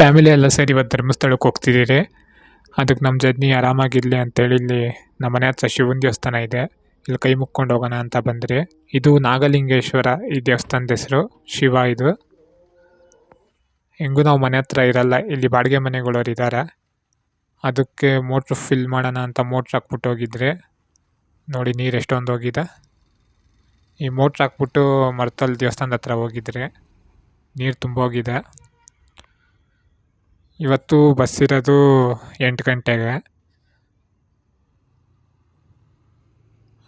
Family ಎಲ್ಲ ಸೇರಿ ಇವತ್ತು ಧರ್ಮಸ್ಥಳಕ್ಕೆ ಹೋಗ್ತಿದ್ದೀರಿ. ಅದಕ್ಕೆ ನಮ್ಮ ಜರ್ನಿ ಆರಾಮಾಗಿರಲಿ ಅಂತೇಳಿ ಇಲ್ಲಿ ನಮ್ಮ ಮನೆ ಹತ್ರ ಶಿವನ ದೇವಸ್ಥಾನ ಇದೆ. ಇಲ್ಲಿ ಕೈ ಮುಕ್ಕೊಂಡು ಹೋಗೋಣ ಅಂತ ಬಂದ್ರಿ. ಇದು ನಾಗಲಿಂಗೇಶ್ವರ ಈ ದೇವಸ್ಥಾನದ ಹೆಸರು. ಶಿವ ಇದು. ಹೆಂಗೂ ನಾವು ಮನೆ ಹತ್ರ ಇರಲ್ಲ, ಇಲ್ಲಿ ಬಾಡಿಗೆ ಮನೆಗಳವ್ರು ಇದ್ದಾರೆ ಅದಕ್ಕೆ ಮೋಟ್ರ್ ಫಿಲ್ ಮಾಡೋಣ ಅಂತ ಮೋಟ್ರ್ ಹಾಕ್ಬಿಟ್ಟು ಹೋಗಿದ್ರೆ. ನೋಡಿ ನೀರು ಎಷ್ಟೊಂದು ಹೋಗಿದೆ. ಈ ಮೋಟ್ರ್ ಹಾಕ್ಬಿಟ್ಟು ಮರ್ತಲ್ ದೇವಸ್ಥಾನದ ಹತ್ರ ಹೋಗಿದ್ರೆ. ನೀರು ತುಂಬೋಗಿದೆ ಇವತ್ತು ಬಸ್ ಇರೋದು ಎಂಟು ಗಂಟೆಗೆ.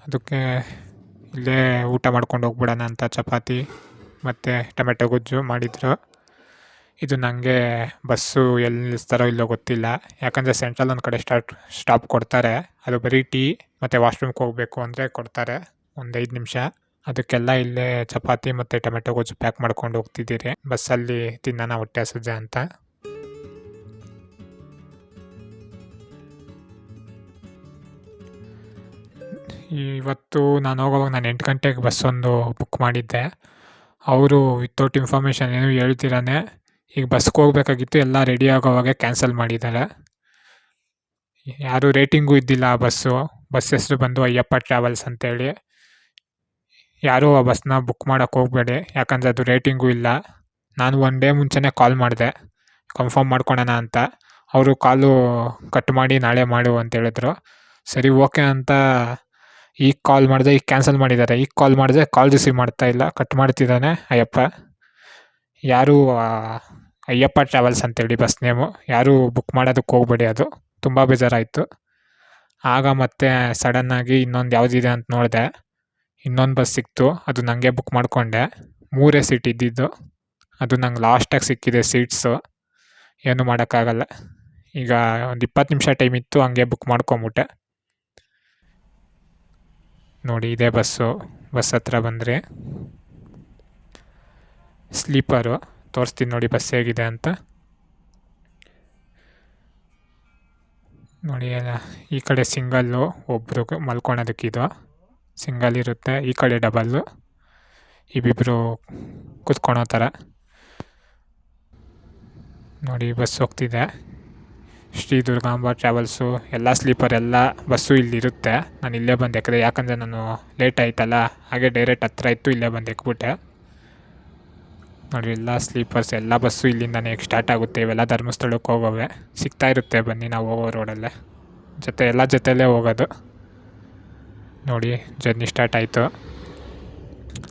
ಅದಕ್ಕೆ ಇಲ್ಲೇ ಊಟ ಮಾಡ್ಕೊಂಡು ಹೋಗ್ಬಿಡೋಣ ಅಂತ ಚಪಾತಿ ಮತ್ತು ಟೊಮೆಟೊ ಗೊಜ್ಜು ಮಾಡಿದ್ರು. ಇದು ನನಗೆ ಬಸ್ಸು ಎಲ್ಲಿ ನಿಲ್ಲಿಸ್ತಾರೋ ಇಲ್ಲೋ ಗೊತ್ತಿಲ್ಲ. ಯಾಕಂದರೆ ಸೆಂಟ್ರಲ್ ಒಂದು ಕಡೆ ಸ್ಟಾರ್ಟ್ ಸ್ಟಾಪ್ ಕೊಡ್ತಾರೆ. ಅದು ಬರೀ ಟೀ ಮತ್ತು ವಾಶ್ರೂಮ್ಗೆ ಹೋಗಬೇಕು ಅಂದರೆ ಕೊಡ್ತಾರೆ. ಒಂದು ಐದು ನಿಮಿಷ. ಅದಕ್ಕೆಲ್ಲ ಇಲ್ಲೇ ಚಪಾತಿ ಮತ್ತು ಟೊಮೆಟೊ ಗೊಜ್ಜು ಪ್ಯಾಕ್ ಮಾಡ್ಕೊಂಡು ಹೋಗ್ತಿದ್ದೀರಿ. ಬಸ್ಸಲ್ಲಿ ತಿನ್ನೋಣ ಹೊಟ್ಟೆ ಹಸಿದೆ ಅಂತ. ಇವತ್ತು ನಾನು ಹೋಗೋವಾಗ ನಾನು ಎಂಟು ಗಂಟೆಗೆ ಬಸ್ಸೊಂದು ಬುಕ್ ಮಾಡಿದ್ದೆ. ಅವರು ವಿತೌಟ್ ಇನ್ಫಾರ್ಮೇಷನ್ ಏನು ಹೇಳ್ತಿರಾನೆ, ಈಗ ಬಸ್ಗೆ ಹೋಗ್ಬೇಕಾಗಿತ್ತು, ಎಲ್ಲ ರೆಡಿ ಆಗೋವಾಗೆ ಕ್ಯಾನ್ಸಲ್ ಮಾಡಿದ್ದಾರೆ. ಯಾರೂ ರೇಟಿಂಗೂ ಇದ್ದಿಲ್ಲ ಆ ಬಸ್ಸು ಬಸ್ ಹೆಸರು ಬಂದು ಅಯ್ಯಪ್ಪ ಟ್ರಾವೆಲ್ಸ್ ಅಂತೇಳಿ. ಯಾರೂ ಆ ಬಸ್ನ ಬುಕ್ ಮಾಡೋಕ್ಕೆ ಹೋಗಬೇಡಿ, ಯಾಕಂದರೆ ಅದು ರೇಟಿಂಗೂ ಇಲ್ಲ. ನಾನು ಒನ್ ಡೇ ಮುಂಚೆನೇ ಕಾಲ್ ಮಾಡಿದೆ. ಕನ್ಫರ್ಮ್ ಮಾಡ್ಕೊಳೋಣ ಅಂತ. ಅವರು ಕಾಲು ಕಟ್ ಮಾಡಿ ನಾಳೆ ಮಾಡು ಅಂತ ಹೇಳಿದ್ರು. ಸರಿ ಓಕೆ ಅಂತ ಈಗ ಕಾಲ್ ಮಾಡಿದೆ ಈಗ ಕ್ಯಾನ್ಸಲ್ ಮಾಡಿದ್ದಾರೆ ಈಗ ಕಾಲ್ ಮಾಡಿದೆ ಕಾಲ್ ರಿಸೀವ್ ಮಾಡ್ತಾ ಇಲ್ಲ. ಕಟ್ ಮಾಡ್ತಿದ್ದಾನೆ ಅಯ್ಯಪ್ಪ. ಯಾರೂ ಅಯ್ಯಪ್ಪ ಟ್ರಾವೆಲ್ಸ್ ಅಂತೇಳಿ ಬಸ್ ನೇಮು ಯಾರೂ ಬುಕ್ ಮಾಡೋದಕ್ಕೆ ಹೋಗ್ಬೇಡಿ ಅದು. ತುಂಬ ಬೇಜಾರಾಯಿತು. ಆಗ ಮತ್ತೆ ಸಡನ್ನಾಗಿ ಇನ್ನೊಂದು ಯಾವುದಿದೆ ಅಂತ ನೋಡಿದೆ. ಇನ್ನೊಂದು ಬಸ್ ಸಿಕ್ತು. ಅದು ನನಗೆ ಬುಕ್ ಮಾಡಿಕೊಂಡೆ. ಮೂರೇ ಸೀಟ್ ಇದ್ದಿದ್ದು. ಅದು ನಂಗೆ ಲಾಸ್ಟಾಗಿ ಸಿಕ್ಕಿದೆ ಸೀಟ್ಸು ಏನು ಮಾಡೋಕ್ಕಾಗಲ್ಲ. ಈಗ ಒಂದು ಇಪ್ಪತ್ತು ನಿಮಿಷ ಟೈಮ್ ಇತ್ತು, ಹಂಗೆ ಬುಕ್ ಮಾಡ್ಕೊಂಬಿಟ್ಟೆ. ನೋಡಿ, ಇದೇ ಬಸ್ಸು. ಬಸ್ ಹತ್ರ ಬಂದರೆ ಸ್ಲೀಪರು. ತೋರಿಸ್ತೀನಿ ನೋಡಿ ಬಸ್ ಹೇಗಿದೆ ಅಂತ. ನೋಡಿ, ಎಲ್ಲ ಈ ಕಡೆ ಸಿಂಗಲ್ಲು ಒಬ್ಬರು ಮಲ್ಕೊಳೋದಕ್ಕಿದು. ಸಿಂಗಲ್ ಇರುತ್ತೆ, ಈ ಕಡೆ ಡಬಲ್ಲು. ಇಬ್ಬಿಬ್ರು ಕೂತ್ಕೊಳೋ ಥರ. ನೋಡಿ, ಬಸ್ ಹೋಗ್ತಿದೆ. ಶ್ರೀ ದುರ್ಗಾಂಬ ಟ್ರಾವೆಲ್ಸು, ಎಲ್ಲ ಸ್ಲೀಪರ್, ಎಲ್ಲ ಬಸ್ಸು ಇಲ್ಲಿರುತ್ತೆ. ನಾನು ಇಲ್ಲೇ ಬಂದು. ಎಕ್ಕಿದೆ ಯಾಕಂದರೆ ನಾನು ಲೇಟ್ ಆಯ್ತಲ್ಲ, ಹಾಗೆ ಡೈರೆಕ್ಟ್ ಹತ್ರ ಇತ್ತು, ಇಲ್ಲೇ ಬಂದು ಎಕ್ಬಿಟ್ಟೆ ನೋಡಿ ಎಲ್ಲ ಸ್ಲೀಪರ್ಸ್, ಎಲ್ಲ ಬಸ್ಸು ಇಲ್ಲಿಂದ ಸ್ಟಾರ್ಟ್ ಆಗುತ್ತೆ. ಇವೆಲ್ಲ ಧರ್ಮಸ್ಥಳಕ್ಕೆ ಹೋಗೋವೆ. ಸಿಗ್ತಾ ಇರುತ್ತೆ ಬನ್ನಿ ನಾವು ಹೋಗೋ ರೋಡಲ್ಲೇ ಜೊತೆ, ಎಲ್ಲ ಜೊತೆಲೇ ಹೋಗೋದು. ನೋಡಿ ಜರ್ನಿ ಸ್ಟಾರ್ಟ್ ಆಯಿತು.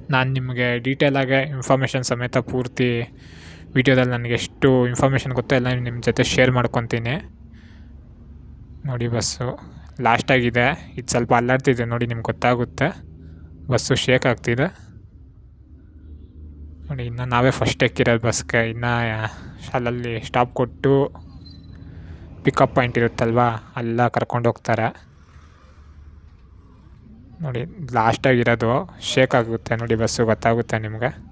ನಾನು ನಿಮಗೆ ಡೀಟೇಲಾಗೆ ಇನ್ಫಾರ್ಮೇಷನ್ ಸಮೇತ ಪೂರ್ತಿ ವೀಡಿಯೋದಲ್ಲಿ ನನಗೆ ಎಷ್ಟು ಇನ್ಫಾರ್ಮೇಷನ್ ಗೊತ್ತೋ ಎಲ್ಲ ನಿಮ್ಮ ಜೊತೆ ಶೇರ್ ಮಾಡ್ಕೊತೀನಿ. ನೋಡಿ ಬಸ್ಸು. ಲಾಸ್ಟಾಗಿದೆ ಇದು ಸ್ವಲ್ಪ ಅಲ್ಲಾಡ್ತಿದೆ. ನೋಡಿ ನಿಮ್ಗೆ ಗೊತ್ತಾಗುತ್ತೆ. ಬಸ್ಸು ಶೇಕ್ ಆಗ್ತಿದೆ. ನೋಡಿ, ಇನ್ನು ನಾವೇ ಫಸ್ಟ್ ಎಕ್ಕಿರೋದು ಬಸ್ಗೆ. ಇನ್ನು ಶಾಲಲ್ಲಿ ಸ್ಟಾಪ್ ಕೊಟ್ಟು ಪಿಕಪ್ ಪಾಯಿಂಟ್ ಇರುತ್ತಲ್ವಾ, ಅಲ್ಲ ಕರ್ಕೊಂಡು ಹೋಗ್ತಾರೆ. ನೋಡಿ ಲಾಸ್ಟಾಗಿರೋದು ಶೇಕ್ ಆಗುತ್ತೆ. ನೋಡಿ ಬಸ್ಸು ಗೊತ್ತಾಗುತ್ತೆ ನಿಮಗೆ.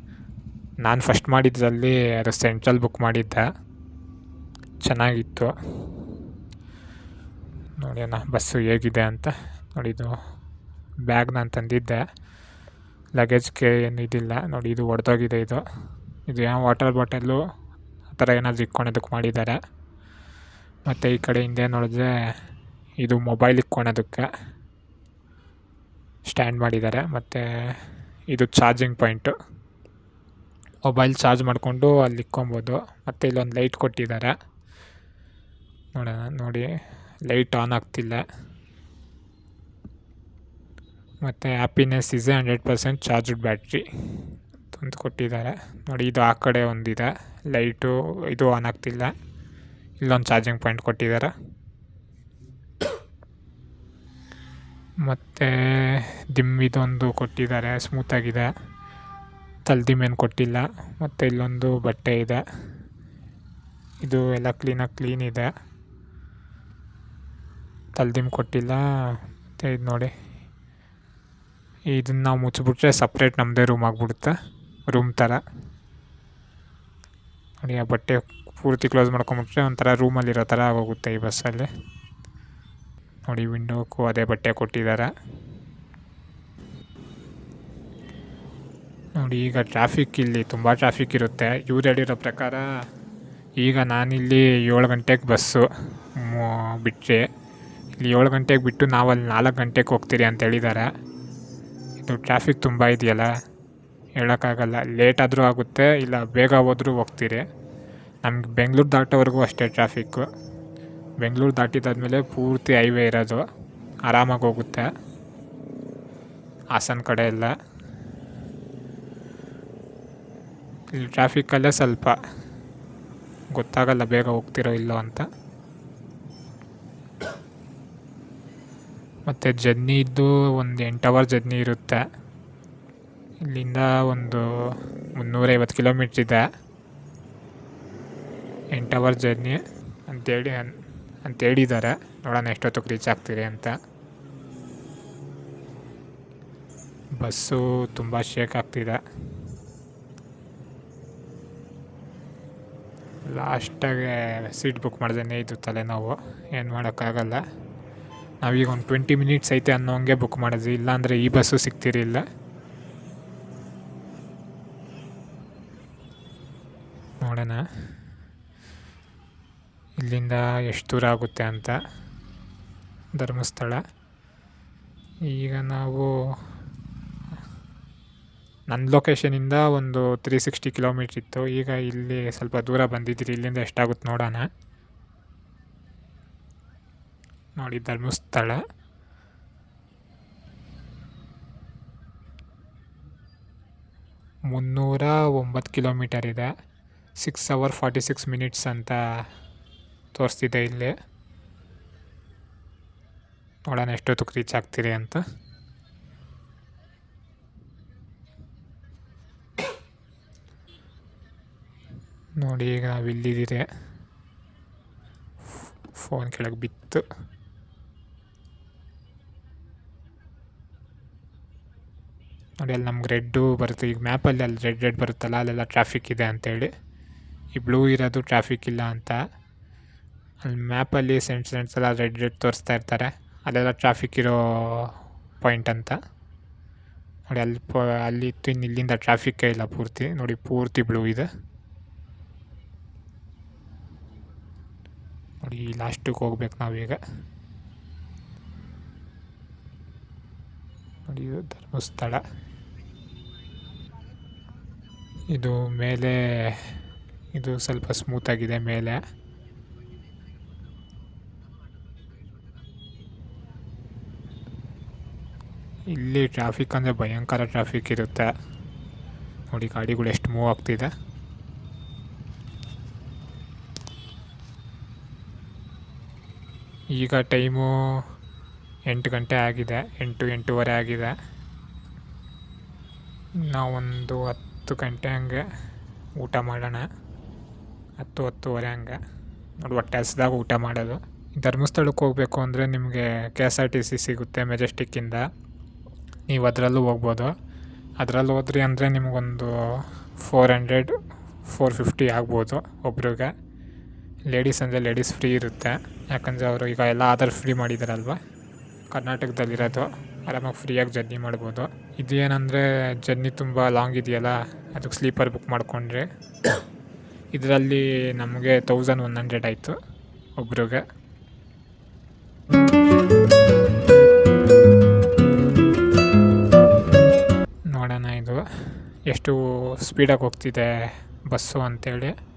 ನಾನು ಫಸ್ಟ್ ಮಾಡಿದ್ದರಲ್ಲಿ ಅದು ಸೆಂಟ್ರಲ್ ಬುಕ್ ಮಾಡಿದ್ದೆ. ಚೆನ್ನಾಗಿತ್ತು. ನೋಡಿ ಅಣ್ಣ ಬಸ್ಸು ಹೇಗಿದೆ ಅಂತ. ನೋಡಿ, ಇದು ಬ್ಯಾಗ್ ನಾನು ತಂದಿದ್ದೆ. ಲಗೇಜ್ಗೆ ಏನು ಇದಿಲ್ಲ. ನೋಡಿ, ಇದು ಒಡೆದೋಗಿದೆ ಇದು. ಇದು ಯಾವ ವಾಟರ್ ಬಾಟಲ್ಲು ಆ ಥರ ಏನಾದರೂ ಇಟ್ಕೊಳೋದಕ್ಕೆ ಮಾಡಿದ್ದಾರೆ. ಮತ್ತು ಈ ಕಡೆ ಹಿಂದೆ ನೋಡಿದ್ರೆ ಇದು ಮೊಬೈಲ್ ಇಕ್ಕೊಳೋದಕ್ಕೆ ಸ್ಟ್ಯಾಂಡ್ ಮಾಡಿದ್ದಾರೆ. ಮತ್ತು ಇದು ಚಾರ್ಜಿಂಗ್ ಪಾಯಿಂಟು ಮೊಬೈಲ್ ಚಾರ್ಜ್ ಮಾಡಿಕೊಂಡು ಅಲ್ಲಿ ಇಕ್ಕೊಬೋದು. ಮತ್ತು ಇಲ್ಲೊಂದು ಲೈಟ್ ಕೊಟ್ಟಿದ್ದಾರೆ ನೋಡೋಣ, ನೋಡಿ. ಲೈಟ್ ಆನ್ ಆಗ್ತಿಲ್ಲ. ಮತ್ತು happiness is hundred percent charged battery ಅಂತ ಕೊಟ್ಟಿದ್ದಾರೆ. ನೋಡಿ, ಇದು ಆ ಕಡೆ ಒಂದಿದೆ. ಲೈಟು ಇದು ಆನ್ ಆಗ್ತಿಲ್ಲ. ಇಲ್ಲೊಂದು ಚಾರ್ಜಿಂಗ್ ಪಾಯಿಂಟ್ ಕೊಟ್ಟಿದ್ದಾರೆ. ಮತ್ತು ದಿಮ್ ಇದೊಂದು ಕೊಟ್ಟಿದ್ದಾರೆ. ಸ್ಮೂತಾಗಿದೆ ತಲ್ದಿಮ್ ಮೇನ್ ಕೊಟ್ಟಿಲ್ಲ. ಮತ್ತು ಇಲ್ಲೊಂದು ಬಟ್ಟೆ ಇದೆ. ಇದು ಎಲ್ಲ ಕ್ಲೀನಾಗಿ ಕ್ಲೀನ್ ಇದೆ. ತಲ್ದಿಮ್ ಕೊಟ್ಟಿಲ್ಲ. ಮತ್ತು ಇದು ನೋಡಿ. ಇದನ್ನು ನಾವು ಮುಚ್ಚಿಬಿಟ್ರೆ ಸಪ್ರೇಟ್ ನಮ್ಮದೇ ರೂಮ್ ಆಗಿಬಿಡುತ್ತೆ. ರೂಮ್ ಥರ ನೋಡಿ, ಆ ಬಟ್ಟೆ ಪೂರ್ತಿ ಕ್ಲೋಸ್ ಮಾಡ್ಕೊಂಬಿಟ್ರೆ ಒಂಥರ ರೂಮಲ್ಲಿರೋ ಥರ ಆಗೋಗುತ್ತೆ ಈ ಬಸ್ಸಲ್ಲಿ. ನೋಡಿ ವಿಂಡೋಕ್ಕೂ ಅದೇ ಬಟ್ಟೆ ಕೊಟ್ಟಿದ್ದಾರೆ. ನೋಡಿ, ಈಗ ಟ್ರಾಫಿಕ್ ಇಲ್ಲಿ ತುಂಬ ಟ್ರಾಫಿಕ್ ಇರುತ್ತೆ. ಇವ್ರು ಹೇಳಿರೋ ಪ್ರಕಾರ, ಈಗ ನಾನಿಲ್ಲಿ ಏಳು ಗಂಟೆಗೆ ಬಸ್ಸು ಬಿಟ್ಟರೆ ಇಲ್ಲಿ ಏಳು ಗಂಟೆಗೆ ಬಿಟ್ಟು ನಾವಲ್ಲಿ ನಾಲ್ಕು ಗಂಟೆಗೆ ಹೋಗ್ತೀರಿ ಅಂತ ಹೇಳಿದ್ದಾರೆ ಇದು ಟ್ರಾಫಿಕ್ ತುಂಬ ಇದೆಯಲ್ಲ, ಹೇಳೋಕ್ಕಾಗಲ್ಲ. ಲೇಟ್ ಆದರೂ ಆಗುತ್ತೆ, ಇಲ್ಲ ಬೇಗ ಹೋದರೂ ಹೋಗ್ತೀರಿ. ನಮ್ಗೆ ಬೆಂಗ್ಳೂರು ದಾಟೋವರೆಗೂ ಅಷ್ಟೇ ಟ್ರಾಫಿಕ್ಕು ಬೆಂಗ್ಳೂರು ದಾಟಿದಾದ್ಮೇಲೆ ಪೂರ್ತಿ ಹೈವೇ ಇರೋದು. ಆರಾಮಾಗಿ ಹೋಗುತ್ತೆ. ಹಾಸನ ಕಡೆ ಎಲ್ಲ. ಇಲ್ಲಿ ಟ್ರಾಫಿಕ್ಕಲ್ಲೇ ಸ್ವಲ್ಪ ಗೊತ್ತಾಗಲ್ಲ ಬೇಗ ಹೋಗ್ತಿರೋ ಇಲ್ಲೋ ಅಂತ. ಮತ್ತು ಜರ್ನಿ ಇದ್ದು ಒಂದು ಎಂಟು ಅವರ್ ಜರ್ನಿ ಇರುತ್ತೆ. ಇಲ್ಲಿಂದ ಒಂದು ಮುನ್ನೂರೈವತ್ತು ಕಿಲೋಮೀಟ್ರ್ ಇದೆ. ಎಂಟು ಅವರ್ ಜರ್ನಿ ಅಂತೇಳಿ ಅನ್ ಅಂತ ಹೇಳಿದ್ದಾರೆ ನೋಡೋಣ ಎಷ್ಟೊತ್ತಿಗೆ ರೀಚ್ ಆಗ್ತೀರಿ ಅಂತ. ಬಸ್ಸು ತುಂಬ ಶೇಕ್ ಆಗ್ತಿದೆ. ಲಾಸ್ಟಾಗೆ ಸೀಟ್ ಬುಕ್ ಮಾಡ್ದೇನೆ ಇದು ತಲೆನೋವು. ಏನು ಮಾಡೋಕ್ಕಾಗಲ್ಲ. ನಾವೀಗ ಒಂದು ಟ್ವೆಂಟಿ ಮಿನಿಟ್ಸ್ ಐತೆ ಅನ್ನೋಂಗೆ ಬುಕ್ ಮಾಡಿದ್ವಿ. ಇಲ್ಲಾಂದರೆ ಈ ಬಸ್ಸು ಸಿಗ್ತಿರಲಿಲ್ಲ. ನೋಡೋಣ. ಇಲ್ಲಿಂದ ಎಷ್ಟು ದೂರ ಆಗುತ್ತೆ ಅಂತ. ಧರ್ಮಸ್ಥಳ. ಈಗ ನಾವು ನನ್ನ ಲೊಕೇಶನಿಂದ ಒಂದು ತ್ರೀ ಸಿಕ್ಸ್ಟಿ ಕಿಲೋಮೀಟ್ರ್ ಇತ್ತು. ಈಗ ಇಲ್ಲಿ ಸ್ವಲ್ಪ ದೂರ ಬಂದಿದ್ದೀರಿ. ಇಲ್ಲಿಂದ ಎಷ್ಟಾಗುತ್ತೆ ನೋಡೋಣ. ನೋಡಿ ಧರ್ಮಸ್ಥಳ ಮುನ್ನೂರ ಒಂಬತ್ತು ಕಿಲೋಮೀಟರ್ ಇದೆ. Six hour forty six minutes ಅಂತ ತೋರಿಸ್ತಿದೆ ಇಲ್ಲಿ. ನೋಡೋಣ ಎಷ್ಟೊತ್ತಿಗೆ ರೀಚ್ ಆಗ್ತೀರಿ ಅಂತ. ನೋಡಿ, ಈಗ ನಾವು ಇಲ್ಲಿದ್ದೀರಿ ಫೋನ್ ಕೆಳಗೆ ಬಿತ್ತು. ನೋಡಿ, ಅಲ್ಲಿ ನಮ್ಗೆ ರೆಡ್ಡು ಬರುತ್ತೆ. ಈಗ ಮ್ಯಾಪಲ್ಲಿ ಅಲ್ಲಿ ರೆಡ್ ರೆಡ್ ಬರುತ್ತಲ್ಲ, ಅಲ್ಲೆಲ್ಲ ಟ್ರಾಫಿಕ್ ಇದೆ ಅಂತೇಳಿ. ಈ ಬ್ಲೂ ಇರೋದು ಟ್ರಾಫಿಕ್ ಇಲ್ಲ ಅಂತ. ಅಲ್ಲಿ ಮ್ಯಾಪಲ್ಲಿ ಸೆಂಟ್ ಸೆಂಟ್ಸ್ ಎಲ್ಲ ರೆಡ್ ರೆಡ್ ತೋರಿಸ್ತಾ ಇರ್ತಾರೆ. ಅಲ್ಲೆಲ್ಲ ಟ್ರಾಫಿಕ್ ಇರೋ ಪಾಯಿಂಟ್ ಅಂತ. ನೋಡಿ, ಅಲ್ಲಿ ಪ, ಅಲ್ಲಿ ಇತ್ತು, ಇನ್ನು ಇಲ್ಲಿಂದ ಟ್ರಾಫಿಕ್ಕೇ ಇಲ್ಲ ಪೂರ್ತಿ. ನೋಡಿ, ಪೂರ್ತಿ ಬ್ಲೂ ಇದೆ. ನೋಡಿ ಲಾಸ್ಟಿಗೆ ಹೋಗ್ಬೇಕು ನಾವೀಗ. ನೋಡಿ ಧರ್ಮಸ್ಥಳ. ಇದು ಮೇಲೆ, ಇದು ಸ್ವಲ್ಪ ಸ್ಮೂತಾಗಿದೆ ಮೇಲೆ. ಇಲ್ಲಿ ಟ್ರಾಫಿಕ್ ಅಂದರೆ ಭಯಂಕರ ಟ್ರಾಫಿಕ್ ಇರುತ್ತೆ. ನೋಡಿ, ಗಾಡಿಗಳು ಎಷ್ಟು ಮೂವ್ ಆಗ್ತಿದೆ. ಈಗ ಟೈಮು ಎಂಟು ಗಂಟೆ ಆಗಿದೆ, ಎಂಟು, ಎಂಟೂವರೆ ಆಗಿದೆ. ನಾವೊಂದು ಹತ್ತು ಗಂಟೆ ಹಂಗೆ ಊಟ ಮಾಡೋಣ. ಹತ್ತು, ಹತ್ತುವರೆ ಹಂಗೆ. ನೋಡಿ, ಹೊಟ್ಟೆ ಹಸ್ದಾಗ ಊಟ ಮಾಡೋದು. ಧರ್ಮಸ್ಥಳಕ್ಕೆ ಹೋಗಬೇಕು ಅಂದರೆ ನಿಮಗೆ K S R T C ಸಿಗುತ್ತೆ ಮೆಜೆಸ್ಟಿಕ್ಕಿಂದ ನೀವು ಅದರಲ್ಲೂ ಹೋಗ್ಬೋದು. ಅದರಲ್ಲಿ ಹೋದ್ರಿ ಅಂದರೆ ನಿಮಗೊಂದು ಫೋರ್ ಹಂಡ್ರೆಡ್ ಫೋರ್ ಫಿಫ್ಟಿ ಆಗ್ಬೋದು ಒಬ್ರಿಗೆ. ಲೇಡೀಸ್ ಅಂದರೆ ಲೇಡೀಸ್ ಫ್ರೀ ಇರುತ್ತೆ. ಯಾಕಂದರೆ ಅವರು ಈಗ ಎಲ್ಲ ಆಧಾರ್ ಫ್ರೀ ಮಾಡಿದಾರಲ್ವ? ಕರ್ನಾಟಕದಲ್ಲಿರೋದು. ಆರಾಮಾಗಿ ಫ್ರೀಯಾಗಿ ಜರ್ನಿ ಮಾಡ್ಬೋದು. ಇದು ಏನಂದರೆ ಜರ್ನಿ ತುಂಬ ಲಾಂಗ್ ಇದೆಯಲ್ಲ? ಅದಕ್ಕೆ ಸ್ಲೀಪರ್ ಬುಕ್ ಮಾಡಿಕೊಂಡ್ರೆ. ಇದರಲ್ಲಿ ನಮಗೆ ತೌಸಂಡ್ ಒನ್ ಹಂಡ್ರೆಡ್ ಆಯಿತು ಒಬ್ರಿಗೆ. ನೋಡೋಣ ಇದು. ಎಷ್ಟು ಸ್ಪೀಡಾಗಿ ಹೋಗ್ತಿದೆ ಬಸ್ಸು ಅಂತೇಳಿ.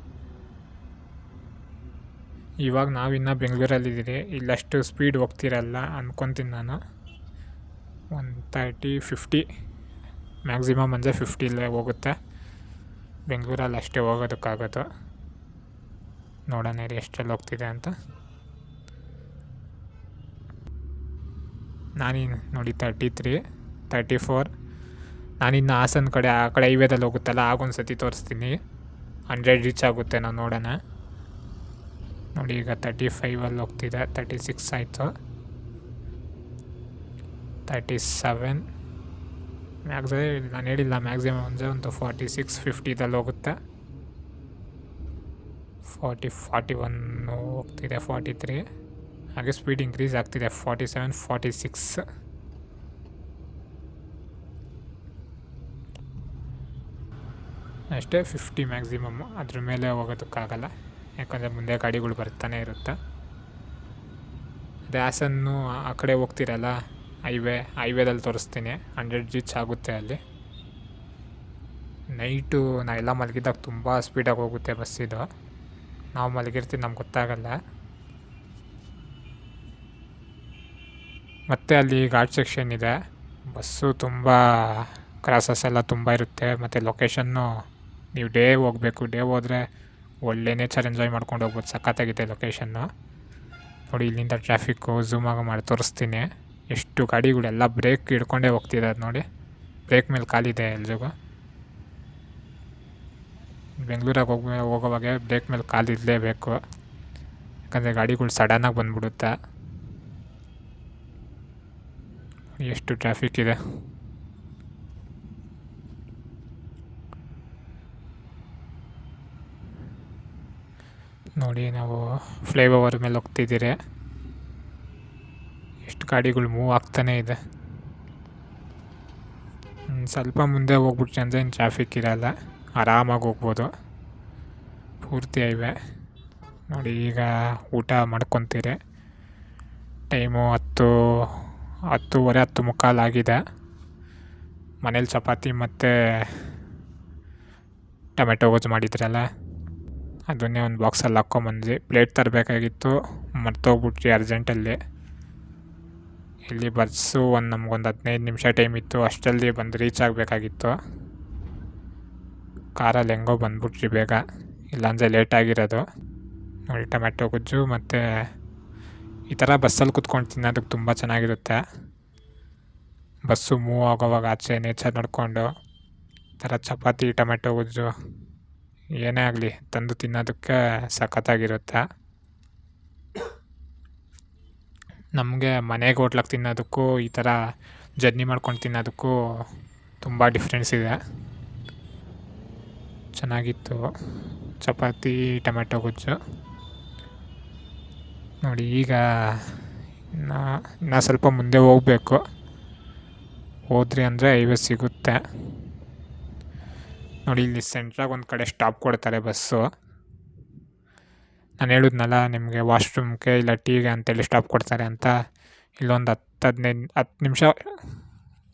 ಇವಾಗ ನಾವಿನ್ನು ಬೆಂಗಳೂರಲ್ಲಿದ್ದೀರಿ. ಇಲ್ಲಷ್ಟು ಸ್ಪೀಡ್ ಹೋಗ್ತಿರಲ್ಲ ಅಂದ್ಕೊತೀನಿ ನಾನು. ಒಂದು ತರ್ಟಿ ಫಿಫ್ಟಿ ಮ್ಯಾಕ್ಸಿಮಮ್ ಅಂದರೆ ಫಿಫ್ಟಿಲೇ ಹೋಗುತ್ತೆ. ಬೆಂಗಳೂರಲ್ಲಿ ಅಷ್ಟೇ ಹೋಗೋದಕ್ಕಾಗೋದು. ನೋಡೋಣ ರೀ ಎಷ್ಟೆಲ್ಲ ಹೋಗ್ತಿದೆ ಅಂತ. ನಾನಿನ್ನು ನೋಡಿ ತರ್ಟಿ ತ್ರೀ ತರ್ಟಿ ಫೋರ್ ನಾನಿನ್ನು ಹಾಸನ ಕಡೆ, ಆ ಕಡೆ ಹೈವೇದಲ್ಲಿ ಹೋಗುತ್ತಲ್ಲ ಆಗೊಂದು ಸತಿ ತೋರಿಸ್ತೀನಿ. ಹಂಡ್ರೆಡ್ ರೀಚ್ ಆಗುತ್ತೆ ನಾನು ನೋಡೋಣ. ನೋಡಿ, ಈಗ ತರ್ಟಿ ಫೈವಲ್ಲಿ ಹೋಗ್ತಿದೆ. ತರ್ಟಿ ಸಿಕ್ಸ್ ಆಯಿತು. ತರ್ಟಿ ಸೆವೆನ್ ಮ್ಯಾಕ್ಸೇ ನಾನು ಹೇಳಿಲ್ಲ ಮ್ಯಾಕ್ಸಿಮಮ್ ಅಂದರೆ ಒಂದು ಫಾರ್ಟಿ ಸಿಕ್ಸ್ ಫಿಫ್ಟಿದಲ್ಲಿ ಹೋಗುತ್ತೆ. ಫಾರ್ಟಿ ಫಾರ್ಟಿ ಒನ್ ಹೋಗ್ತಿದೆ ಫಾರ್ಟಿ ತ್ರೀ ಹಾಗೆ ಸ್ಪೀಡ್ ಇನ್ಕ್ರೀಸ್ ಆಗ್ತಿದೆ ಫಾರ್ಟಿ ಸೆವೆನ್ ಫಾರ್ಟಿ ಸಿಕ್ಸ್ ಅಷ್ಟೇ ಫಿಫ್ಟಿ ಮ್ಯಾಕ್ಸಿಮಮ್ ಅದ್ರ ಮೇಲೆ ಹೋಗೋದಕ್ಕಾಗಲ್ಲ. ಯಾಕಂದರೆ ಮುಂದೆ ಗಾಡಿಗಳು ಬರ್ತಾನೆ ಇರುತ್ತೆ. ಅದೇ ಹಾಸನ್ನು ಆ ಕಡೆ ಹೋಗ್ತಿರಲ್ಲ, ಹೈವೇ, ಹೈವೇದಲ್ಲಿ ತೋರಿಸ್ತೀನಿ. ಹಂಡ್ರೆಡ್ ಜಿಚ್ ಆಗುತ್ತೆ ಅಲ್ಲಿ. ನೈಟು ನಾವೆಲ್ಲ ಮಲಗಿದ್ದಾಗ ತುಂಬ ಸ್ಪೀಡಾಗಿ ಹೋಗುತ್ತೆ ಬಸ್ಸಿದು ನಾವು ಮಲಗಿರ್ತೀವಿ, ನಮ್ಗೆ ಗೊತ್ತಾಗಲ್ಲ. ಮತ್ತು ಅಲ್ಲಿ ಘಾಟ್ ಸೆಕ್ಷನ್ ಇದೆ. ಬಸ್ಸು ತುಂಬ ಕ್ರಾಸಸ್ ಎಲ್ಲ ತುಂಬ ಇರುತ್ತೆ. ಮತ್ತು ಲೊಕೇಶನ್ನು ನೀವು ಡೇ ಹೋಗಬೇಕು. ಡೇ ಹೋದರೆ ಒಳ್ಳೆ ನೇಚರ್ ಎಂಜಾಯ್ ಮಾಡ್ಕೊಂಡು ಹೋಗ್ಬೋದು. ಸಖತ್ತಾಗಿದೆ ಲೊಕೇಶನ್ನು ನೋಡಿ, ಇಲ್ಲಿಂದ ಟ್ರಾಫಿಕ್ಕು ಆಗಿ ಮಾಡಿ ತೋರಿಸ್ತೀನಿ. ಎಷ್ಟು ಗಾಡಿಗಳೆಲ್ಲ ಬ್ರೇಕ್ ಹಿಡ್ಕೊಂಡೇ ಅದು ನೋಡಿ. ಬ್ರೇಕ್ ಮೇಲೆ ಕಾಲಿದೆ ಎಲ್ರಿಗೂ. ಬೆಂಗಳೂರಾಗ ಹೋಗ್ ಹೋಗೋವಾಗೆ ಬ್ರೇಕ್ ಮೇಲೆ ಕಾಲಿರಲೇಬೇಕು ಯಾಕಂದರೆ ಗಾಡಿಗಳು ಸಡನ್ನಾಗಿ ಬಂದ್ಬಿಡುತ್ತೆ. ಎಷ್ಟು ಟ್ರಾಫಿಕ್ ಇದೆ. ನೋಡಿ, ನಾವು ಫ್ಲೈ ಓವರ್ ಮೇಲೆ ಹೋಗ್ತಿದ್ದೀರಿ. ಎಷ್ಟು ಗಾಡಿಗಳು ಮೂವ್ ಆಗ್ತಾನೇ ಇದೆ. ಸ್ವಲ್ಪ ಮುಂದೆ ಹೋಗ್ಬಿಟ್ರೆ ಅಂದರೆ ಏನು ಟ್ರಾಫಿಕ್ ಇರಲ್ಲ. ಆರಾಮಾಗಿ ಹೋಗ್ಬೋದು. ಪೂರ್ತಿ ಇವೆ ನೋಡಿ, ಈಗ ಊಟ ಮಾಡ್ಕೊತೀರಿ. ಟೈಮು ಹತ್ತು, ಹತ್ತೂವರೆ, ಹತ್ತು ಮುಕ್ಕಾಲು ಆಗಿದೆ. ಮನೇಲಿ ಚಪಾತಿ ಮತ್ತು ಟೊಮೆಟೊ ಗೊಜ್ಜು ಮಾಡಿದ್ರಲ್ಲ. ಅದನ್ನೇ ಒಂದು ಬಾಕ್ಸಲ್ಲಿ ಹಾಕ್ಕೊಂಬಂದ್ವಿ ಪ್ಲೇಟ್ ತರಬೇಕಾಗಿತ್ತು, ಮರ್ತೋಗ್ಬಿಟ್ರಿ ಅರ್ಜೆಂಟಲ್ಲಿ ಇಲ್ಲಿ ಬಸ್ಸು ಒಂದು ನಮ್ಗೊಂದು ಹದಿನೈದು ನಿಮಿಷ ಟೈಮ್ ಇತ್ತು ಅಷ್ಟಲ್ಲಿ ಬಂದು ರೀಚ್ ಆಗಬೇಕಾಗಿತ್ತು. ಕಾರಲ್ಲಿ ಹೆಂಗೋ ಬಂದ್ಬಿಟ್ರಿ ಬೇಗ, ಇಲ್ಲಾಂದರೆ ಲೇಟ್ ಆಗಿರೋದು. ನೋಡಿ ಟೊಮೆಟೊ ಗೊಜ್ಜು ಮತ್ತು ಈ ಥರ ಬಸ್ಸಲ್ಲಿ ಕುತ್ಕೊಂಡು ತಿನ್ನೋದಕ್ಕೆ ತುಂಬ ಚೆನ್ನಾಗಿರುತ್ತೆ. ಬಸ್ಸು ಮೂವ್ ಆಗೋವಾಗ ಆಚೆ ನೇಚರ್ ನೋಡಿಕೊಂಡು, ಈ ಥರ ಚಪಾತಿ ಟೊಮೆಟೊ ಗೊಜ್ಜು ಏನೇ ಆಗಲಿ, ತಂದು ತಿನ್ನೋದಕ್ಕೆ ಸಖತ್ತಾಗಿರುತ್ತೆ. ನಮಗೆ ಮನೆಗೆ ಹೋಟ್ಲಾಗ ತಿನ್ನೋದಕ್ಕೂ, ಈ ಥರ ಜರ್ನಿ ಮಾಡ್ಕೊಂಡು ತಿನ್ನೋದಕ್ಕೂ ತುಂಬ ಡಿಫ್ರೆನ್ಸ್ ಇದೆ. ಚೆನ್ನಾಗಿತ್ತು. ಚಪಾತಿ, ಟೊಮೆಟೊ ಗೊಜ್ಜು. ನೋಡಿ, ಈಗ ನಾ ಸ್ವಲ್ಪ ಮುಂದೆ ಹೋಗಬೇಕು. ಹೋದ್ರಿ ಅಂದರೆ ಐವತ್ತು ಸಿಗುತ್ತೆ. ನೋಡಿ, ಇಲ್ಲಿ ಸೆಂಟ್ರಾಗ ಒಂದು ಕಡೆ ಸ್ಟಾಪ್ ಕೊಡ್ತಾರೆ ಬಸ್ಸು ನಾನು ಹೇಳಿದ್ನಲ್ಲ, ನಿಮಗೆ ವಾಶ್ರೂಮ್ಗೆ ಇಲ್ಲ ಟೀಗೆ ಅಂತೇಳಿ ಸ್ಟಾಪ್ ಕೊಡ್ತಾರೆ ಅಂತ. ಇಲ್ಲೊಂದು ಹತ್ತು ಹದಿನೈದು, ಹತ್ತು ನಿಮಿಷ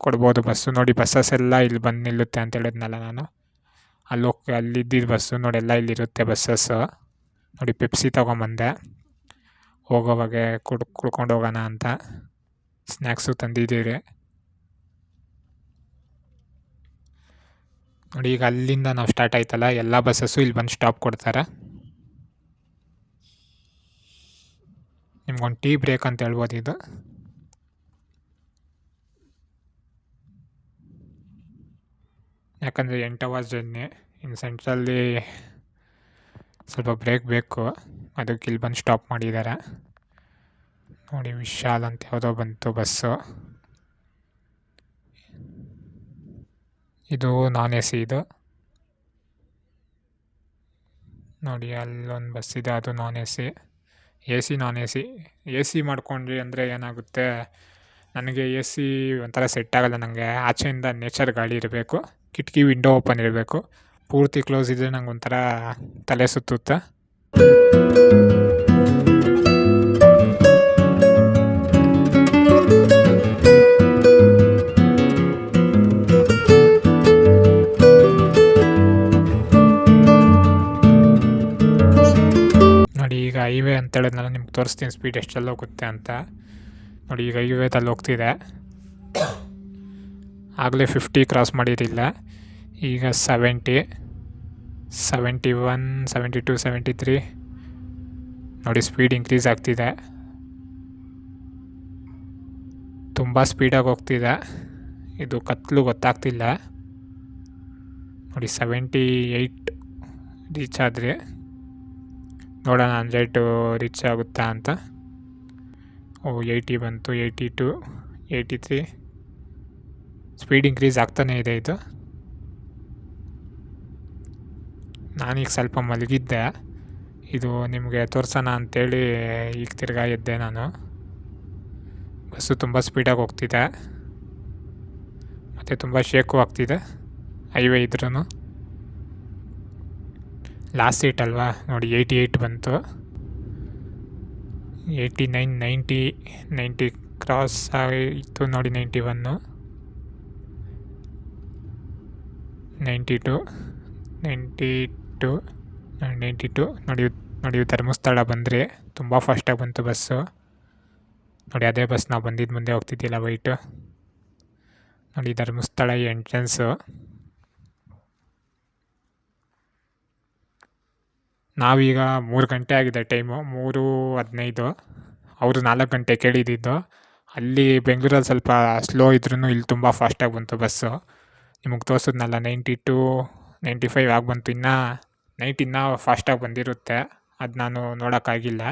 ಕೊಡ್ಬೋದು ಬಸ್ಸು ನೋಡಿ ಬಸ್ಸಸ್ ಎಲ್ಲ ಇಲ್ಲಿ ಬಂದು ನಿಲ್ಲುತ್ತೆ ಅಂತ ಹೇಳಿದ್ನಲ್ಲ ನಾನು. ಅಲ್ಲಿ ಹೋಗಿ ಬಸ್ಸು ನೋಡಿ, ಎಲ್ಲ ಇಲ್ಲಿರುತ್ತೆ ಬಸ್ಸಸ್ಸು ನೋಡಿ ಪೆಪ್ಸಿ ತೊಗೊಂಬಂದೆ. ಹೋಗೋವಾಗೆ ಕುಡ್, ಕುಡ್ಕೊಂಡು ಹೋಗೋಣ ಅಂತ. ಸ್ನ್ಯಾಕ್ಸು ತಂದಿದ್ದೀರಿ. ನೋಡಿ, ಈಗ ಅಲ್ಲಿಂದ ನಾವು ಸ್ಟಾರ್ಟ್ ಆಯ್ತಲ್ಲ, ಎಲ್ಲ ಬಸ್ಸಸ್ಸು ಇಲ್ಲಿ ಬಂದು ಸ್ಟಾಪ್ ಕೊಡ್ತಾರೆ. ನಿಮ್ಗೊಂದು ಟೀ ಬ್ರೇಕ್ ಅಂತ ಹೇಳ್ಬೋದು ಇದು. ಯಾಕಂದರೆ ಎಂಟು ಅವರ್ಸ್ ಜರ್ನಿ ಇನ್ನು ಸೆಂಟ್ರಲ್ಲಿ ಸ್ವಲ್ಪ ಬ್ರೇಕ್ ಬೇಕು, ಅದಕ್ಕೆ ಇಲ್ಲಿ ಬಂದು ಸ್ಟಾಪ್ ಮಾಡಿದ್ದಾರೆ. ನೋಡಿ, ವಿಶಾಲ್ ಅಂತ ಯಾವುದೋ ಬಂತು ಬಸ್ಸು ಇದು ನಾನ್ ಎ ಸಿ ಇದು ನೋಡಿ, ಅಲ್ಲೊಂದು ಬಸ್ ಇದೆ, ಅದು non A C. A C non A C. A C ಮಾಡ್ಕೊಂಡ್ರಿ ಅಂದರೆ ಏನಾಗುತ್ತೆ? ನನಗೆ ಎ ಸಿ ಒಂಥರ ಸೆಟ್ ಆಗಲ್ಲ ನನಗೆ ಆಚೆಯಿಂದ ನೇಚರ್ ಗಾಳಿ ಇರಬೇಕು. ಕಿಟಕಿ ವಿಂಡೋ ಓಪನ್ ಇರಬೇಕು. ಪೂರ್ತಿ ಕ್ಲೋಸ್ ಇದ್ದರೆ ನಂಗೆ ಒಂಥರ ತಲೆ ಸುತ್ತುತ್ತೆ. ಹೈವೇ ಅಂತ ಹೇಳಿದ್ನಲ್ಲ ನಿಮ್ಗೆ ತೋರಿಸ್ತೀನಿ ಸ್ಪೀಡ್ ಎಷ್ಟೆಲ್ಲ ಹೋಗುತ್ತೆ ಅಂತ. ನೋಡಿ, ಈಗ ಹೈವೇದಲ್ಲಿ ಹೋಗ್ತಿದೆ. ಆಗಲೇ ಫಿಫ್ಟಿ ಕ್ರಾಸ್ ಮಾಡಿರಲಿಲ್ಲ. ಈಗ seventy seventy one seventy two seventy three ನೋಡಿ ಸ್ಪೀಡ್ ಇನ್ಕ್ರೀಸ್ ಆಗ್ತಿದೆ. ತುಂಬ ಸ್ಪೀಡಾಗಿ ಹೋಗ್ತಿದೆ. ಇದು ಕತ್ಲು ಗೊತ್ತಾಗ್ತಿಲ್ಲ. ನೋಡಿ ಸೆವೆಂಟಿ ಏಯ್ಟ್ ರೀಚ್ ಆದರೆ ನೋಡೋಣ ಹಂಡ್ರೆಡ್ ರೀಚ್ ಆಗುತ್ತಾ ಅಂತ. ಓ ಏಯ್ಟಿ ಬಂತು eighty two eighty three speed increase ಆಗ್ತಾನೇ ಇದೆ ಇದು. ನಾನೀಗ ಸ್ವಲ್ಪ ಮಲಗಿದ್ದೆ. ಇದು ನಿಮಗೆ ತೋರಿಸೋಣ ಅಂತೇಳಿ ಈಗ ತಿರ್ಗಾ ಎದ್ದೆ ನಾನು. ಬಸ್ಸು ತುಂಬ ಸ್ಪೀಡಾಗಿ ಹೋಗ್ತಿದೆ. ಮತ್ತು ತುಂಬ ಶೇಕು ಆಗ್ತಿದೆ ಹೈವೇ ಇದ್ರೂ ಲಾಸ್ಟ್ ಸೀಟ್ ಅಲ್ವಾ? ನೋಡಿ ಏಯ್ಟಿ ಏಯ್ಟ್ ಬಂತು. Eighty nine ninety ninety cross ಆಗಿತ್ತು ನೋಡಿ ninety one ninety two ninety two ninety two ನೋಡಿ ನೋಡಿ ಧರ್ಮಸ್ಥಳ ಬಂದರೆ. ತುಂಬ ಫಾಸ್ಟಾಗಿ ಬಂತು ಬಸ್ಸು. ನೋಡಿ, ಅದೇ ಬಸ್ ನಾವು ಬಂದಿದ್ದು ಮುಂದೆ ಹೋಗ್ತಿದ್ದಿಲ್ಲ ವೈಟು ನೋಡಿ ಧರ್ಮಸ್ಥಳ ಎಂಟ್ರೆನ್ಸು ನಾವೀಗ ಮೂರು ಗಂಟೆ ಆಗಿದೆ ಟೈಮು. ಮೂರು ಹದಿನೈದು. ಅವರು ನಾಲ್ಕು ಗಂಟೆ ಕೇಳಿದ್ದು ಅಲ್ಲಿ ಬೆಂಗಳೂರಲ್ಲಿ ಸ್ವಲ್ಪ ಸ್ಲೋ ಇದ್ರೂ ಇಲ್ಲಿ ತುಂಬ ಫಾಸ್ಟಾಗಿ ಬಂತು ಬಸ್ಸು ನಿಮಗೆ ತೋರಿಸಿದ್ನಲ್ಲ ನೈಂಟಿ ಟು ನೈಂಟಿ ಫೈವ್ ಆಗಿ ಬಂತು. ಇನ್ನೂ ನೈಟ್ ಇನ್ನೂ ಫಾಸ್ಟಾಗಿ ಬಂದಿರುತ್ತೆ. ಅದು ನಾನು ನೋಡೋಕ್ಕಾಗಿಲ್ಲ.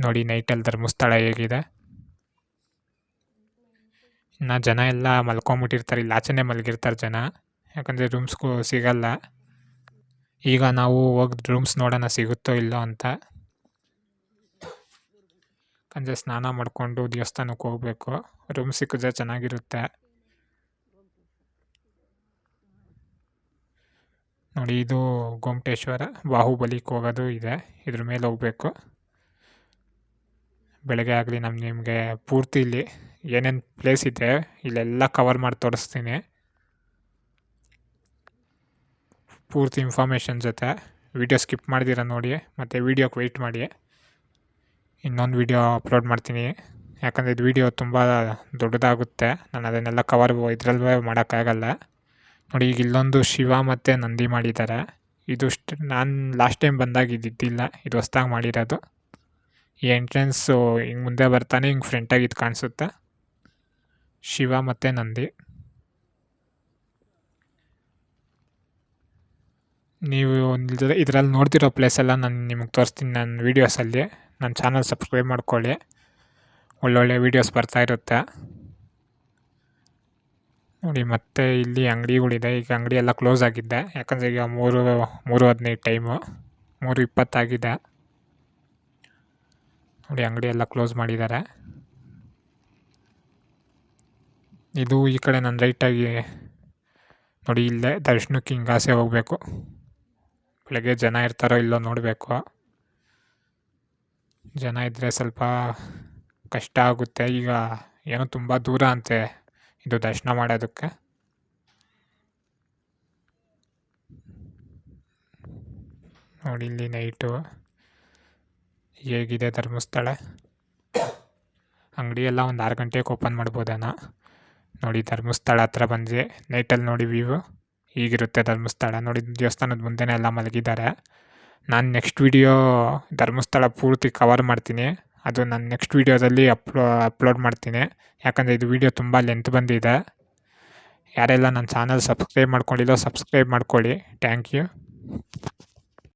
ನೋಡಿ ನೈಟಲ್ಲಿ ಧರ್ಮಸ್ಥಳ ಹೇಗಿದೆ. ಇನ್ನು ಜನ ಎಲ್ಲ ಮಲ್ಕೊಂಬಿಟ್ಟಿರ್ತಾರೆ. ಇಲ್ಲಿ ಆಚೆನೇ ಮಲಗಿರ್ತಾರೆ ಜನ. ಯಾಕಂದರೆ ರೂಮ್ಸ್ಗೂ ಸಿಗಲ್ಲ. ಈಗ ನಾವು ಹೋಗಿ ರೂಮ್ಸ್ ನೋಡೋಣ ಸಿಗುತ್ತೋ ಇಲ್ಲೋ ಅಂತ. ಸಂಜೆ ಸ್ನಾನ ಮಾಡಿಕೊಂಡು ದೇವಸ್ಥಾನಕ್ಕೆ ಹೋಗಬೇಕು. ರೂಮ್ ಸಿಕ್ಕಿದ್ರೆ ಚೆನ್ನಾಗಿರುತ್ತೆ. ನೋಡಿ, ಇದು ಗೊಮಟೇಶ್ವರ ಬಾಹುಬಲಿಗೆ ಹೋಗೋದು ಇದೆ. ಇದ್ರ ಮೇಲೆ ಹೋಗಬೇಕು. ಬೆಳಗ್ಗೆ ಆಗಲಿ ನಮ್ಮ ನಿಮಗೆ ಪೂರ್ತಿ ಇಲ್ಲಿ ಏನೇನು ಪ್ಲೇಸ್ ಇದೆ, ಇಲ್ಲೆಲ್ಲ ಕವರ್ ಮಾಡಿ ತೋರಿಸ್ತೀನಿ. ಪೂರ್ತಿ ಇನ್ಫಾರ್ಮೇಷನ್ ಜೊತೆ ವಿಡಿಯೋ ಸ್ಕಿಪ್ ಮಾಡಿದಿರ ನೋಡಿ, ಮತ್ತು ವೀಡಿಯೋಕ್ಕೆ ವೆಯ್ಟ್ ಮಾಡಿ. ಇನ್ನೊಂದು ವಿಡಿಯೋ ಅಪ್ಲೋಡ್ ಮಾಡ್ತೀನಿ. ಯಾಕಂದರೆ ಇದು ವಿಡಿಯೋ ತುಂಬ ದೊಡ್ಡದಾಗುತ್ತೆ. ನಾನು ಅದನ್ನೆಲ್ಲ ಕವರ್ ಇದರಲ್ಲೇ ಮಾಡೋಕ್ಕಾಗಲ್ಲ. ನೋಡಿ, ಈಗ ಇಲ್ಲೊಂದು ಶಿವ ಮತ್ತು ನಂದಿ ಮಾಡಿದ್ದಾರೆ. ಇದು ನಾನು ಲಾಸ್ಟ್ ಟೈಮ್ ಬಂದಾಗ ಇದ್ದಿದ್ದಿಲ್ಲ ಇದು ಹೊಸ್ದಾಗಿ ಮಾಡಿರೋದು. ಈ ಎಂಟ್ರೆನ್ಸು ಹಿಂಗೆ ಮುಂದೆ ಬರ್ತಾನೆ, ಹಿಂಗೆ ಫ್ರೆಂಟಾಗಿ ಇದು ಕಾಣಿಸುತ್ತೆ. ಶಿವ ಮತ್ತು ನಂದಿ. ನೀವು ಇದರಲ್ಲಿ ನೋಡ್ತಿರೋ ಪ್ಲೇಸೆಲ್ಲ ನಾನು ನಿಮಗೆ ತೋರಿಸ್ತೀನಿ ನನ್ನ ವೀಡಿಯೋಸಲ್ಲಿ ನನ್ನ ಚಾನಲ್ ಸಬ್ಸ್ಕ್ರೈಬ್ ಮಾಡ್ಕೊಳ್ಳಿ. ಒಳ್ಳೊಳ್ಳೆ ವೀಡಿಯೋಸ್ ಬರ್ತಾ ಇರುತ್ತೆ. ನೋಡಿ, ಮತ್ತೆ ಇಲ್ಲಿ ಅಂಗಡಿಗಳಿದೆ. ಈಗ ಅಂಗಡಿ ಎಲ್ಲ ಕ್ಲೋಸ್ ಆಗಿದ್ದೆ ಯಾಕಂದರೆ ಈಗ ಮೂರು ಮೂರು ಹದಿನೈದು ಟೈಮು ಮೂರು ಇಪ್ಪತ್ತಾಗಿದೆ ನೋಡಿ, ಅಂಗಡಿ ಎಲ್ಲ ಕ್ಲೋಸ್ ಮಾಡಿದ್ದಾರೆ. ಇದು ಈ ಕಡೆ ನಾನು ರೈಟಾಗಿ ನೋಡಿ, ಇಲ್ಲೇ ದರ್ಶನಕ್ಕೆ ಹಿಂಗಾಸೆ ಹೋಗಬೇಕು. ಬೆಳಗ್ಗೆ ಜನ ಇರ್ತಾರೋ ಇಲ್ಲೋ ನೋಡಬೇಕು. ಜನ ಇದ್ದರೆ ಸ್ವಲ್ಪ ಕಷ್ಟ ಆಗುತ್ತೆ. ಈಗ ಏನೋ ತುಂಬ ದೂರ ಅಂತೆ ಇದು ದರ್ಶನ ಮಾಡೋದಕ್ಕೆ. ನೋಡಿ ಇಲ್ಲಿ ನೈಟು. ಹೇಗಿದೆ ಧರ್ಮಸ್ಥಳ? ಅಂಗಡಿ ಎಲ್ಲ ಒಂದು ಆರು ಗಂಟೆಗೆ ಓಪನ್ ಮಾಡ್ಬೋದೇನೋ. ನೋಡಿ ಧರ್ಮಸ್ಥಳ ಹತ್ರ ಬಂದ್ವಿ. ನೈಟಲ್ಲಿ ನೋಡಿ ವ್ಯೂ. ಹೀಗಿರುತ್ತೆ ಧರ್ಮಸ್ಥಳ. ನೋಡಿ, ದೇವಸ್ಥಾನದ ಮುಂದೆನೇ ಎಲ್ಲ ಮಲಗಿದ್ದಾರೆ. ನಾನು ನೆಕ್ಸ್ಟ್ ವಿಡಿಯೋ ಧರ್ಮಸ್ಥಳ ಪೂರ್ತಿ ಕವರ್ ಮಾಡ್ತೀನಿ. ಅದು ನಾನು ನೆಕ್ಸ್ಟ್ ವೀಡಿಯೋದಲ್ಲಿ ಅಪ್ಲೋ ಅಪ್ಲೋಡ್ ಮಾಡ್ತೀನಿ. ಯಾಕಂದರೆ ಇದು ವಿಡಿಯೋ ತುಂಬ ಲೆಂತ್ ಬಂದಿದೆ. ಯಾರೆಲ್ಲ ನನ್ನ ಚಾನಲ್ ಸಬ್ಸ್ಕ್ರೈಬ್ ಮಾಡ್ಕೊಂಡಿಲ್ಲೋ ಸಬ್ಸ್ಕ್ರೈಬ್ ಮಾಡ್ಕೊಳ್ಳಿ. Thank you